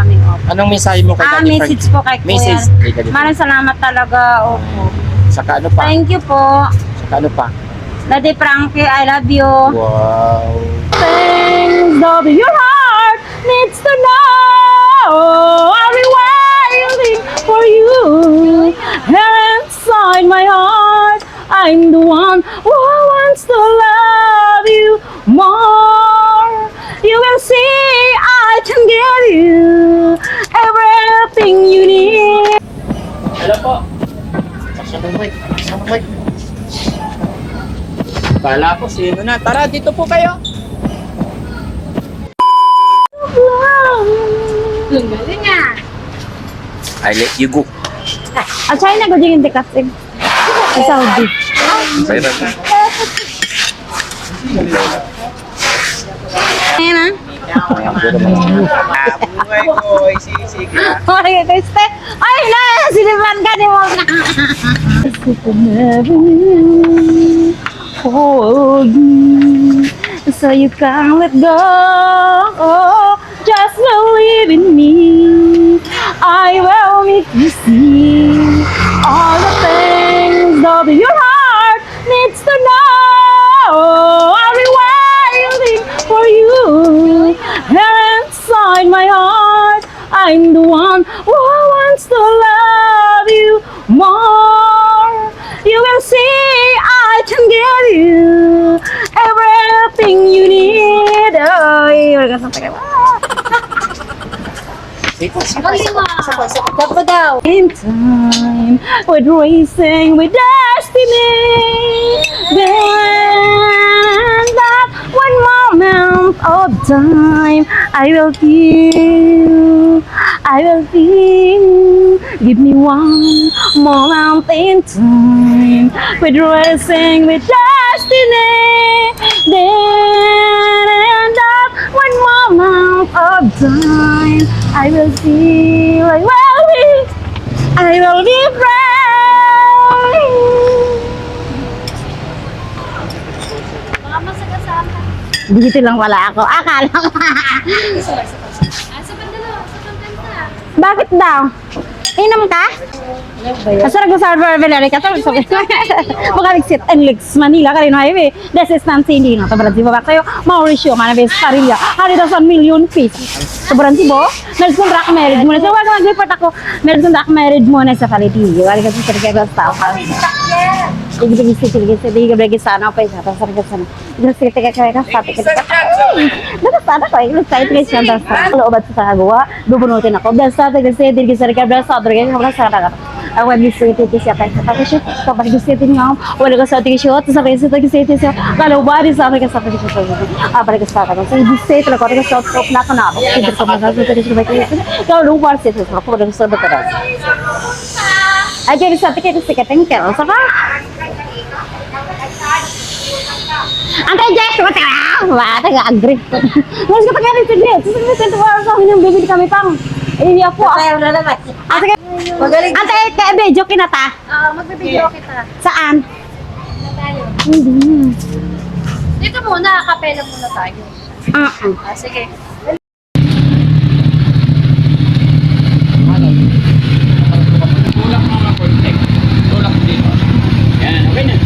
kami. Opo. Anong mensahe mo kay Ah, Daddy message Frankie? po kay Kuya. Message kay Daddy Maraming salamat talaga. Opo. Saka ano pa? Thank you po. Saka ano pa? Daddy Frankie, I love you. Wow. things of your heart needs to know. I'll be waiting for you. Here inside my heart, I'm the one who wants to love you more. Kala ko sino na. Tara, dito po kayo. Galing nga. I let you go. At China ko din hindi kasi. Sa Saudi. Bayran na. Ayan ah. Buhay ko, ay sinisig ka. Ay, Kriste. Ay, na! Sinipan ka ni mo. Hold me so you can't let go. Just believe in me. I will make you see all the things of your heart needs to know. I'll be waiting for you here inside my heart. I'm the one who wants to love you more. I can give you everything you need. Ay, wala ka sa tagal. Dapat daw. In time, with racing with destiny. Then that one moment of time, I will feel, I will feel. Give me one moment in time, with racing with destiny. Then that one moment of time, I will feel, I will be, I will be brave. Dito lang wala ako. Akala ko. Bakit daw? Inom ka? Asa nag sa Barbelari ka sa sabi. Baka exit and legs Manila ka rin highway. This is Nancy hindi na tabaran si baba kayo. Mauricio Manabes Parilla. Hari daw sa million feet. Tabaran si Bo. Meron kong rock marriage mo na. So wag mag-report ako. Meron kong rock marriage mo na sa Paliti. Wala ka sa sarili ka sa tao. Ibig isi tilgi sa diga bragi sana pa isa pa sarga sana. Ibig isi tilgi kaya ka sa tilgi. Dapat sana ko ibig sa da sa. Lo obat sa gawa, bubunutin ako. Dahil sa tilgi sa tilgi sa bragi sa wala sa pa sa tilgi siya. Kapag gusto din nga wala ka sa tilgi siya, sa tilgi sa tilgi sa tilgi siya. Kalau bari sa tilgi sa tilgi siya. Ah, bari ka sa tilgi. So ibig sa tilgi ko sa top na ka na. Ibig sa mga sa tilgi siya. Kalau luar sa tilgi sa ko sa betul. Aja bisa tikit tikit tingkel, sama. Angkat Jack, cuma tengah, wah, tengah agree. Mas kita kaya itu dia, terus kita tuh orang sama yang baby kami pang. Ini aku. Kaya na naman. Magaling. ate, kaya bejo kinata. Ah, magbibideo kita. Saan? Na tayo. Hindi. Dito muna, kapela muna tayo. Ah, ah. Ah, sige. Tulak mga kontek. Tulak dito. Yan, okay na.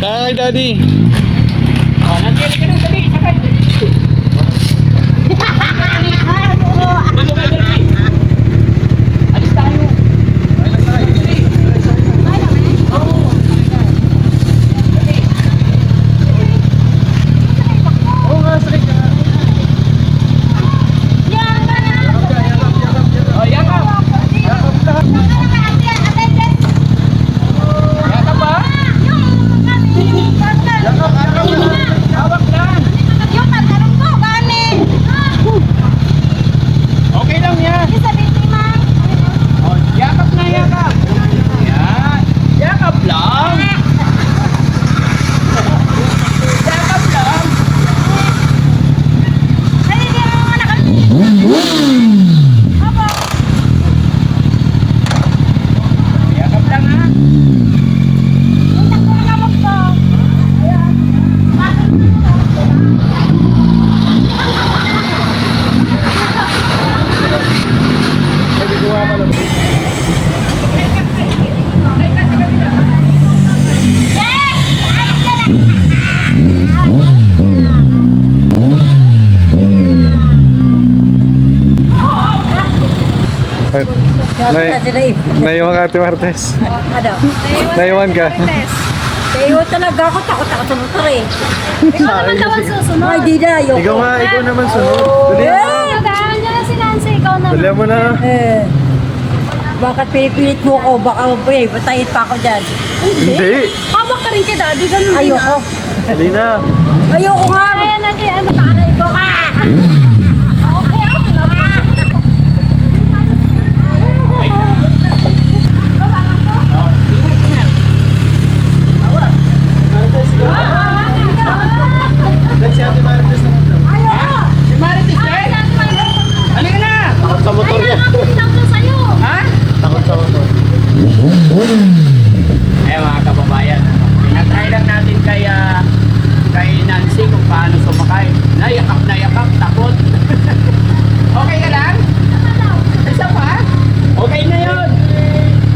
Kaya daddy. Oh, Nay- Naiwan ka, Ate Martes. Ano? Naiwan ka. Kaya talaga ako, takot ako sa motor eh. Ikaw naman daw ang susunod. Ay, di na, ayoko. Ikaw nga, ikaw naman sunod. Dali. Eh, daan niya na si Nancy. Ikaw naman. Dali mo na. Eh, bakit pinipilit mo ko? Baka eh, batayin pa ako dyan. Hindi. Hawak ka rin kay daddy. Ganun. Ayoko. Dali na. Ayoko nga. Kaya na kay ano ko. Ah! Okay, okay lang. Si Ate Martes naman daw. Si Marites eh? Halika na! Takot sa motor niya. Ha? Takot sa motor. Eh mga kababayan, pinatry lang natin kay, ah, kay Nancy kung paano sumakay. Nayakap na yakap, takot. okay ka lang? Isa pa? Okay na yun.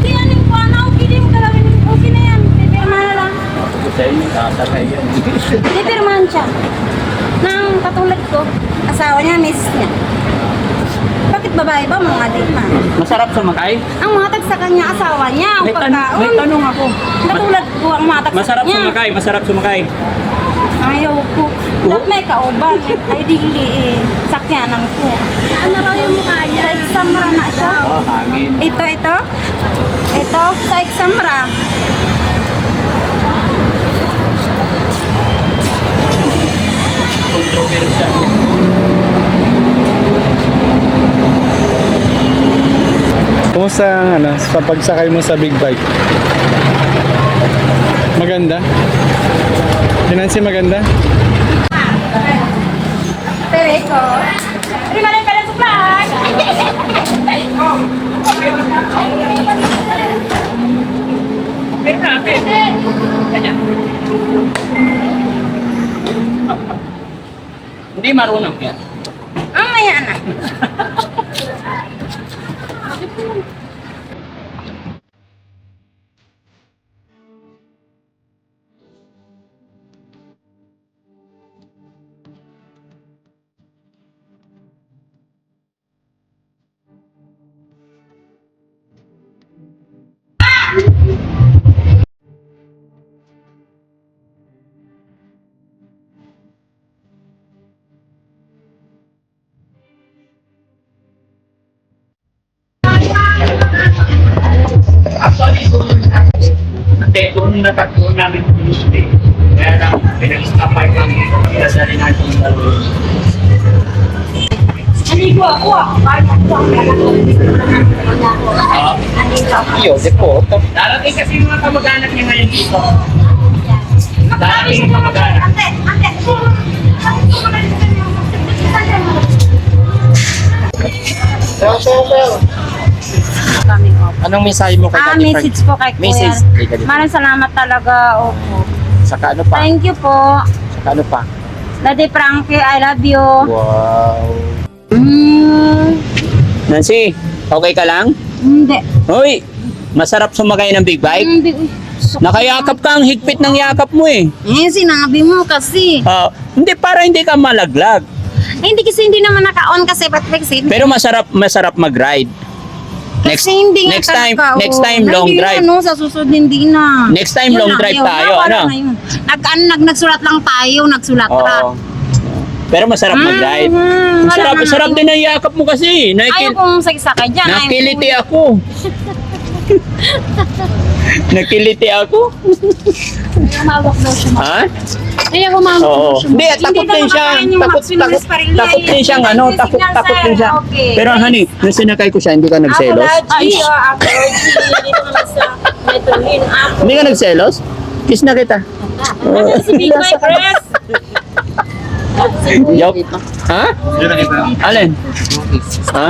Tinanin ko, ano, okay din mo kalawin. Okay na yan. Pipirma na lang. Sa inyo, tatagay yan. Pipirmahan siya. Nang katulad ko, asawa niya, miss niya. Bakit babae ba mga di ma? Masarap sumakay? Ang matag sa kanya, asawa niya, ang May, tan- pagkaon. may tanong ako. Katulad ko, ang matag sa Masarap kanya. sumakay, masarap sumakay. Ayaw ko. Dapat may kauban. Ay, dili eh. Sakyanan ko. Ano raw yung mukha niya? Sa Examra na siya. Oh, hangin. Ito, ito. Ito, sa Examra. Ang ano, sa pagsakay mo sa big bike? Maganda? Nancy, maganda? Sa vlog. Pero natin. Ganyan. Hindi marunong yan. Mamaya na. Actually, kung hindi, kung natakbo namin yung gusto kaya lang, pinag-stopay kami. Kaya sa rin natin yung dalawa. Anigo ako. Ah, Iyo, depo. Darating kasi yung mga kamag-anak niya ngayon dito. Darating yung kamag-anak. Ante, ante. Sir, sir, sir. Anong mensahe mo kay Ah, Daddy message Frank? po kay Kuya. Message kay Daddy Frank. Maraming salamat talaga. Opo. Saka ano pa? Thank you po. Saka ano pa? Daddy Frankie, I love you. Wow. Nancy, okay ka lang? Hindi. Hoy, masarap sumakay ng big bike. Hindi. Nakayakap ka, ang higpit ng yakap mo eh. Eh, sinabi mo kasi. Ah, hindi, para hindi ka malaglag. Eh, hindi kasi hindi naman naka-on kasi ba't kasi Pero masarap, masarap mag-ride. Next, Kasi hindi nga next time, talaga, next oh. time Na, long hindi drive. Na, no, sa susunod hindi na. Next time, Yun long lang, drive yun. tayo, Nawala ano? na yun. Nag, ano, nag, nagsulat lang tayo, nagsulat. Oo. Pero masarap Mm, mag-ride. mm, Ang sarap, na sarap din ang yakap mo kasi. Ayaw Nakikil, kong sagsakay dyan. ayaw nakiliti ako. nakiliti ako. Humawak daw siya. Ha? Kaya humawak Oo. daw siya. Hindi, takot din siya. Takot, takot, takot din siyang ano, takot, takot din siya. Pero honey, nung sinakay ko siya, hindi ka nagselos? Ay, ako, dito naman sa Metrolin. Hindi ka nagselos? Kiss na kita. si Big My Press. Joke. Ha? Alin? Ha?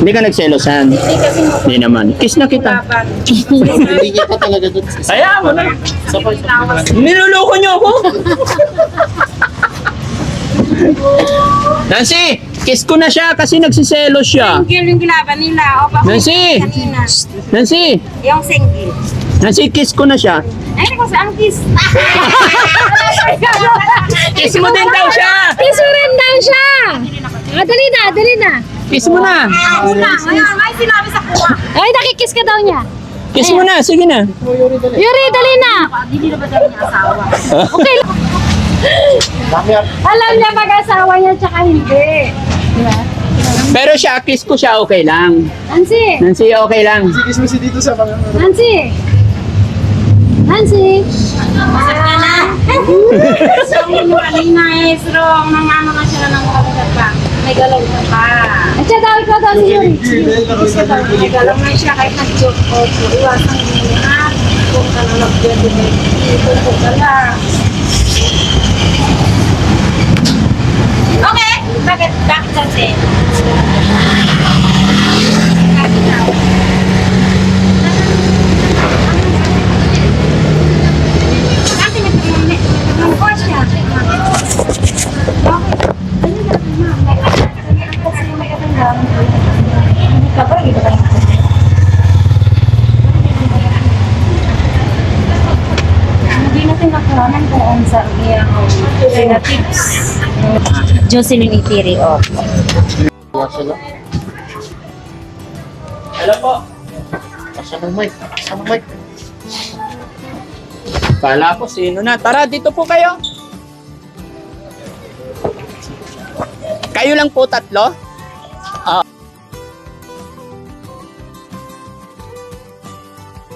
Hindi ka nagselosan? Hindi naman. Kiss na kita. Hindi kita talaga doon. Kaya mo na. Niloloko niyo ako. Nancy, kiss ko na siya kasi nagsiselos siya. Single yung gilaban nila. O, pa Nancy! Nancy, Yung single. Nancy, kiss ko na siya. Ay, ko sa ang kiss. Kiss mo din daw siya. Kiss mo rin daw siya. Ah, dali na, dali na. Kiss mo na. Ngayon, may sinabi sa kuha. Ay, nakikiss ka daw niya. Kiss mo na. Sige na. Yuri, dali na. Hindi na ba dahil niya asawa? Okay lang. Alam niya mag-asawa niya, tsaka hindi. Pero siya, kiss ko siya, okay lang. Nancy! Nancy, okay lang. Kiss mo si dito sa mga... Nancy! Nancy! Masak ka na. So, yung strong. Nang ano nga siya ng kabigat pa. May galaw na pa. At siya daw ikaw daw si Yuri. May galaw na siya kahit nag-joke ko. So, iwasan mo na. Kung ka na nag-joke, ito ka lang. Okay. Bakit? Bakit kasi? Bakit daw? Jocelyn Itiri, oh. Sila. Hello po. Asa ng mic? Asa ng mic? Kala ko sino na. Tara, dito po kayo. Kayo lang po tatlo?